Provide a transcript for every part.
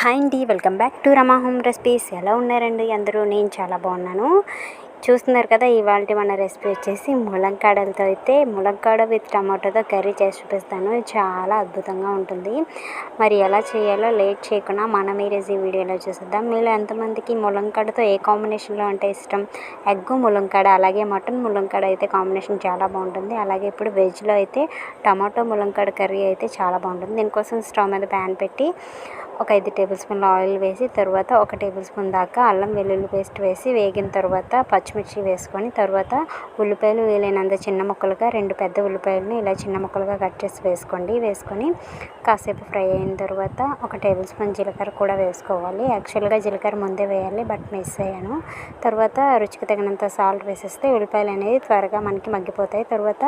Hi అండి welcome back to Rama home recipes. ఎలా ఉన్నారండి అందరూ? నేను చాలా బాగున్నాను. చూస్తున్నారు కదా ఇవాళ మన రెసిపీ వచ్చేసి ములంకాడలతో అయితే ములంకాడ విత్ టమాటోతో కర్రీ చేసి చూపిస్తాను. చాలా అద్భుతంగా ఉంటుంది. మరి ఎలా చేయాలో లేట్ చేయకుండా మనం ఈరోజు ఈ వీడియోలో చూసేద్దాం. మీలో ఎంతమందికి ములంకాడతో ఏ కాంబినేషన్లో అంటే ఇష్టం? ఎగ్ ములంకాడ అలాగే మటన్ ములంకాడ అయితే కాంబినేషన్ చాలా బాగుంటుంది. అలాగే ఇప్పుడు వెజ్లో అయితే టమాటో ములంకాడ కర్రీ అయితే చాలా బాగుంటుంది. దీనికోసం స్టవ్ మీద ప్యాన్ పెట్టి ఒక ఐదు టేబుల్ స్పూన్ల ఆయిల్ వేసి తర్వాత ఒక టేబుల్ స్పూన్ దాకా అల్లం వెల్లుల్లి పేస్ట్ వేసి వేగిన తర్వాత పచ్చిమిర్చి వేసుకొని తర్వాత ఉల్లిపాయలు వీలైనంత చిన్న ముక్కలుగా రెండు పెద్ద ఉల్లిపాయలను ఇలా చిన్న ముక్కలుగా కట్ చేసి వేసుకోండి. వేసుకొని కాసేపు ఫ్రై అయిన తర్వాత ఒక టేబుల్ స్పూన్ జీలకర్ర కూడా వేసుకోవాలి. యాక్చువల్గా జీలకర్ర ముందే వేయాలి బట్ మిస్ అయ్యాను. తర్వాత రుచికి తగినంత సాల్ట్ వేసేస్తే ఉల్లిపాయలు అనేది త్వరగా మనకి మగ్గిపోతాయి. తర్వాత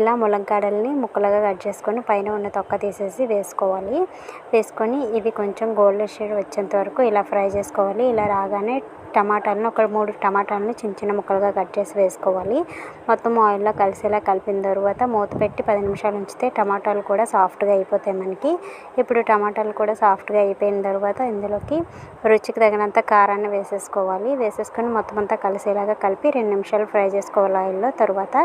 ఇలా ములంకాడల్ని ముక్కలుగా కట్ చేసుకొని పైన ఉన్న తొక్క తీసేసి వేసుకోవాలి. వేసుకొని ఇవి కొంచెం గోల్డెన్ షేడ్ వచ్చేంత వరకు ఇలా ఫ్రై చేసుకోవాలి. ఇలా రాగానే టమాటాలను ఒక మూడు టమాటాలను చిన్న చిన్న ముక్కలుగా కట్ చేసి వేసుకోవాలి. మొత్తం ఆయిల్లో కలిసేలా కలిపిన తర్వాత మూత పెట్టి పది నిమిషాలు ఉంచితే టమాటాలు కూడా సాఫ్ట్గా అయిపోతాయి మనకి. ఇప్పుడు టమాటాలు కూడా సాఫ్ట్గా అయిపోయిన తర్వాత ఇందులోకి రుచికి తగినంత కారాన్ని వేసేసుకోవాలి. వేసేసుకొని మొత్తం అంతా కలిసేలాగా కలిపి రెండు నిమిషాలు ఫ్రై చేసుకోవాలి ఆయిల్లో. తర్వాత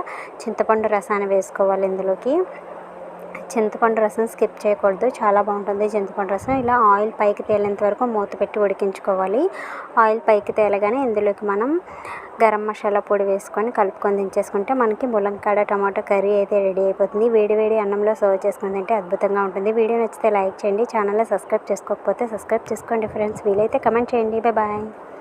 చింతపండు రసాన్ని వేసుకోవాలి ఇందులోకి. చింతపండు రసం స్కిప్ చేయకూడదు. చాలా బాగుంటుంది చింతపండు రసం. ఇలా ఆయిల్ పైకి తేలేంత వరకు మూత పెట్టి ఉడికించుకోవాలి. ఆయిల్ పైకి తేలగానే ఇందులోకి మనం గరం మసాలా పొడి వేసుకొని కలుపుకొని దించేసుకుంటే మనకి ములంకాడ టమాటో కర్రీ అయితే రెడీ అయిపోతుంది. వేడి వేడి అన్నంలో సర్వ్ చేసుకుని తింటే అద్భుతంగా ఉంటుంది. వీడియో నచ్చితే లైక్ చేయండి. ఛానల్లో సబ్స్క్రైబ్ చేసుకోకపోతే సబ్స్క్రైబ్ చేసుకోండి ఫ్రెండ్స్. వీలైతే కమెంట్ చేయండి. Bye bye.